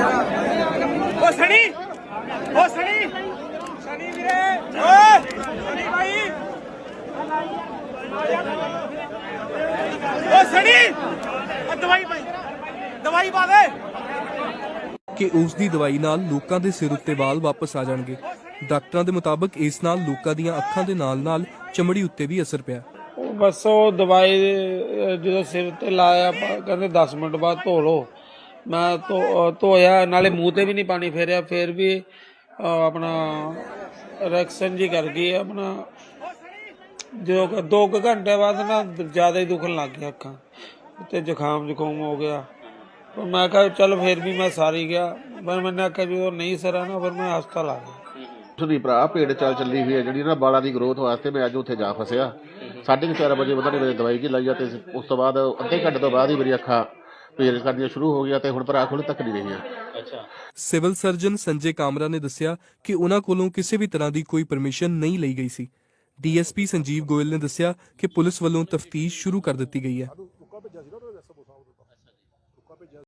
ਓ ਸਣੀ ਓ ਸਣੀ। ਸਣੀ ਵੀਰੇ ਓਏ ਸਣੀ ਭਾਈ ਓ ਸਣੀ ਓ ਦਵਾਈ ਭਾਈ ਦਵਾਈ ਪਾ ਦੇ। ਕਿ ਉਸ ਦੀ ਦਵਾਈ ਨਾਲ ਲੋਕਾਂ ਦੇ ਸਿਰ ਉੱਤੇ ਵਾਲ ਵਾਪਸ ਆ ਜਾਣਗੇ। ਡਾਕਟਰਾਂ ਦੇ ਮੁਤਾਬਕ ਇਸ ਨਾਲ ਲੋਕਾਂ ਦੀਆਂ ਅੱਖਾਂ ਦੇ ਨਾਲ-ਨਾਲ ਚਮੜੀ ਉੱਤੇ ਵੀ ਅਸਰ ਪਿਆ। ਉਹ ਬਸ ਉਹ ਦਵਾਈ ਜਦੋਂ ਸਿਰ ਤੇ ਲਾਇਆ ਕਹਿੰਦੇ 10 ਮਿੰਟ ਬਾਅਦ ਧੋ ਲਓ। ਮੈਂ ਧੋਇਆ, ਨਾਲੇ ਮੂੰਹ ਤੇ ਵੀ ਨਹੀਂ ਪਾਣੀ ਫੇਰਿਆ, ਫਿਰ ਵੀ ਆਪਣਾ ਰੈਕਸ਼ਨ ਜੀ ਕਰ ਗਈ, ਆਪਣਾ ਜੋ ਕਿ ਘੰਟੇ ਬਾਅਦ ਨਾ ਜ਼ਿਆਦਾ ਹੀ ਦੁਖਣ ਲੱਗ ਗਿਆ ਅੱਖਾਂ, ਤੇ ਜ਼ੁਕਾਮ ਜ਼ੁਕਾਮ ਹੋ ਗਿਆ। ਪਰ ਮੈਂ ਕਿਹਾ ਚੱਲ ਫਿਰ ਵੀ ਮੈਂ ਸਾਰੀ ਗਿਆ, ਪਰ ਮੈਨੇ ਆਖਿਆ ਵੀ ਉਹ ਨਹੀਂ ਸਰਾ ਨਾ, ਫਿਰ ਮੈਂ ਹਸਪਤਾਲ ਆ ਗਿਆ। ਉਸਦੀ ਭਰਾ ਭੇਡ ਚਾਲ ਚੱਲੀ ਹੋਈ ਹੈ, ਜਿਹੜੀ ਨਾ ਬਾਲਾਂ ਦੀ ਗਰੋਥ ਵਾਸਤੇ ਮੈਂ ਅੱਜ ਉੱਥੇ ਜਾ ਫਸਿਆ। ਸਾਢੇ ਕੁ ਚਾਰ ਵਜੇ ਉਹਨਾਂ ਨੇ ਮੇਰੇ ਦਵਾਈ ਜੀ ਲਾਈ ਆ, ਤੇ ਉਸ ਤੋਂ ਬਾਅਦ ਅੱਧੇ ਘੰਟੇ ਤੋਂ ਬਾਅਦ ਹੀ ਮੇਰੀ ਅੱਖਾਂ ਪੇਲ ਕਰਨੀਆਂ ਸ਼ੁਰੂ ਹੋ ਗਿਆ ਤੇ ਹੁਣ ਭਰਾ ਕੋਲ ਤੱਕ ਨਹੀਂ ਰਹੀਆਂ। ਅੱਛਾ। ਸਿਵਲ ਸਰਜਨ ਸੰਜੇ ਕਾਮਰਾ ਨੇ ਦੱਸਿਆ ਕਿ ਉਹਨਾਂ ਕੋਲੋਂ ਕਿਸੇ ਵੀ ਤਰ੍ਹਾਂ ਦੀ ਕੋਈ ਪਰਮਿਸ਼ਨ ਨਹੀਂ ਲਈ ਗਈ ਸੀ। ਡੀਐਸਪੀ ਸੰਜੀਵ ਗੋਇਲ ਨੇ ਦੱਸਿਆ ਕਿ ਪੁਲਿਸ ਵੱਲੋਂ ਤਫਤੀਸ਼ ਸ਼ੁਰੂ ਕਰ ਦਿੱਤੀ ਗਈ ਹੈ।